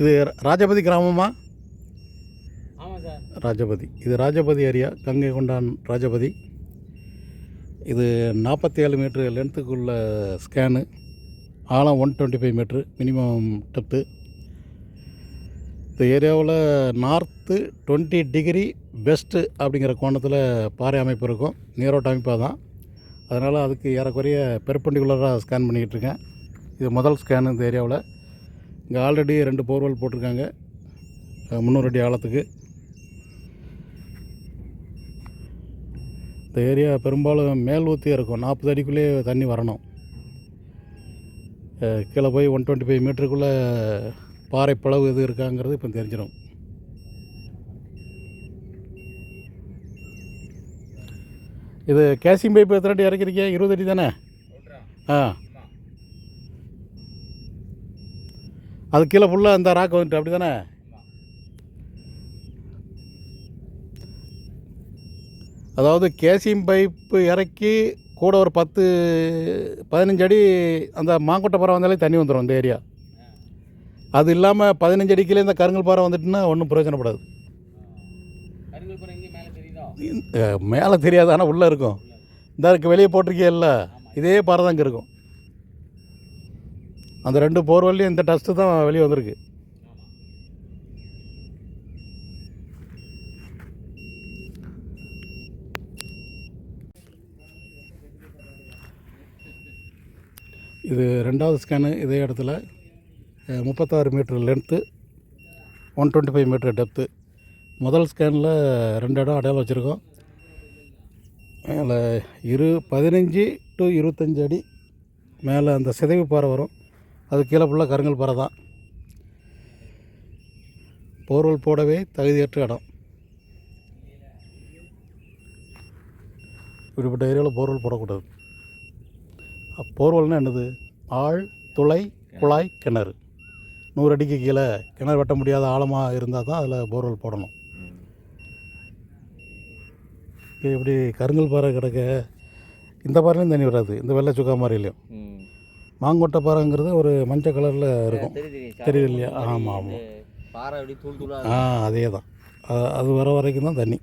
இது ராஜபதி கிராமமா? ராஜபதி. இது ராஜபதி ஏரியா கங்கை கொண்டான் ராஜபதி. இது நாற்பத்தி ஏழு மீட்ரு லென்த்துக்குள்ள ஸ்கேனு. ஆழம் one twenty five metre minimum depth. இந்த ஏரியாவில் நார்த்து டுவெண்ட்டி டிகிரி வெஸ்ட்டு அப்படிங்கிற கோணத்தில் பாறை அமைப்பு இருக்கும். நீரோட்ட அமைப்பாக தான். அதனால் அதுக்கு ஏறக்குறைய பெர்பெண்டிகுலராக ஸ்கேன் பண்ணிக்கிட்டு இருக்கேன். இது முதல் ஸ்கேனு இந்த ஏரியாவில். இங்கே ஆல்ரெடி ரெண்டு போர்வெல் போட்டிருக்காங்க. முந்நூறு அடி ஆழத்துக்கு. இந்த ஏரியா பெரும்பாலும் மேல் ஊற்றியே இருக்கும். நாற்பது அடிக்குள்ளேயே தண்ணி வரணும். கீழே போய் ஒன் டுவெண்ட்டி ஃபைவ் மீட்டருக்குள்ளே பாறை பிளவு எது இருக்காங்கிறது இப்போ தெரிஞ்சிடும். இது கேசிங் பைப் எத்தனை அடி இறக்கிறீங்க இருபது அடி தானே ஆ. அது கீழே ஃபுல்லாக அந்த ராக் வந்துட்டு அப்படி தானே அதாவது கேசியம் பைப்பு இறக்கி கூட ஒரு பத்து பதினஞ்சு அடி அந்த மாங்கொட்டை பாறை வந்தாலே தண்ணி வந்துடும் இந்த ஏரியா அது இல்லாமல் பதினஞ்சு அடிக்கிலே இந்த கருங்கல் பாறை வந்துட்டுன்னா ஒன்றும் பிரயோஜனப்படாது. மேலே தெரியுதோ? ஆனால் உள்ளே இருக்கும். இந்த இருக்கு வெளியே போட்டிருக்கியல்ல இதே பாறை தான் இங்கே இருக்கும். அந்த ரெண்டு போர்வெல்லையும் இந்த டஸ்ட்டு தான் வெளியே வந்திருக்கு. இது ரெண்டாவது ஸ்கேனு இதே இடத்துல முப்பத்தாறு metre length one twenty five metre depth முதல் ஸ்கேனில் ரெண்டு இடம் அடையாளம் வச்சுருக்கோம். மேலே இரு பதினஞ்சு டு இருபத்தஞ்சு அடி மேலே அந்த சிதைவு பாறை வரும். அது கீழே ஃபுல்லாக கருங்கல் பாறை தான். போர்வெல் போடவே தகுதியற்ற இடம். இப்படிப்பட்ட ஏரியாவில் போர்வெல் போடக்கூடாது. போர்வெல்னால் என்னது? ஆள் துளை குழாய் கிணறு. நூறு அடிக்கு கீழே கிணறு வெட்ட முடியாத ஆழமாக இருந்தால் தான் அதில் போர்வெல் போடணும். இது இப்படி கருங்கல் பாறை கிடக்க இந்த பாறையிலையும் தண்ணி வராது. இந்த வெள்ளை சுக்கா மாதிரிலையும் மாங்கொட்டை பாறைங்கிறது ஒரு மஞ்சள் கலரில் இருக்கும். தெரியுது இல்லையா ஆமாம் ஆமாம் பாறை அப்படி தூள் தூளா ஆ அதே தான் அது- வர வரைக்கும் தான் தண்ணி.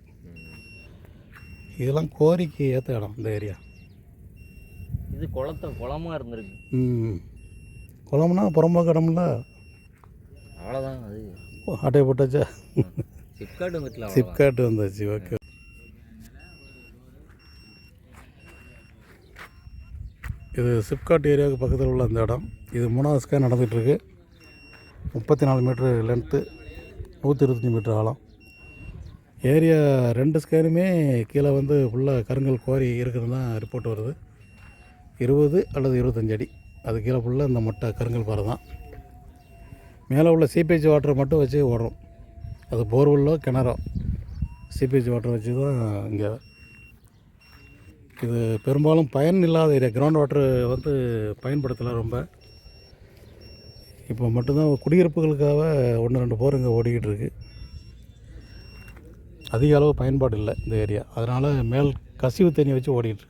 இதெல்லாம் கோரிக்கை ஏற்ற இடம் இந்த ஏரியா. இது குளத்த குளமா இருந்திருக்கு. ம். குளம்னா புறம்போக்கு இடம்ல அவ்வளோதான் அது. ஆட்டையை போட்டாச்சா? சிப்காட் வந்துட்டுல அவ்வளோதான் சிப்காட் வந்தாச்சு ஓகே. இது சிப்காட் ஏரியாவுக்கு பக்கத்தில் உள்ள அந்த இடம். இது மூணாவது ஸ்கேன் நடந்துகிட்ருக்கு. முப்பத்தி நாலு மீட்ரு லென்த்து நூற்றி இருபத்தஞ்சி மீட்ரு ஆழம். ஏரியா ரெண்டு ஸ்கேனுமே கீழே வந்து ஃபுல்லாக கருங்கல் குவாரி இருக்குதுன்னு தான் ரிப்போர்ட் வருது. இருபது அல்லது இருபத்தஞ்சி அடி. அது கீழே ஃபுல்லாக இந்த மொட்டை கருங்கல் பாறை தான். மேலே உள்ள சீப்பேஜ் வாட்டரை மட்டும் வச்சு ஓடுறோம். அது போர்வெல்லோ கிணறோ. சீப்பேஜ் வாட்டர் வச்சு தான் இங்கே இது பெரும்பாலும் பயன் இல்லாத ஏரியா. கிரவுண்ட் வாட்டர் வந்து பயன்படுத்தலை ரொம்ப. இப்போ மட்டும்தான் குடியிருப்புகளுக்காக ஒன்று ரெண்டு போர் இங்கே ஓடிக்கிட்டு இருக்கு. அதிக அளவு பயன்பாடு இல்லை இந்த ஏரியா. அதனால் மேல் கசிவு தண்ணி வச்சு ஓடிக்கிட்டு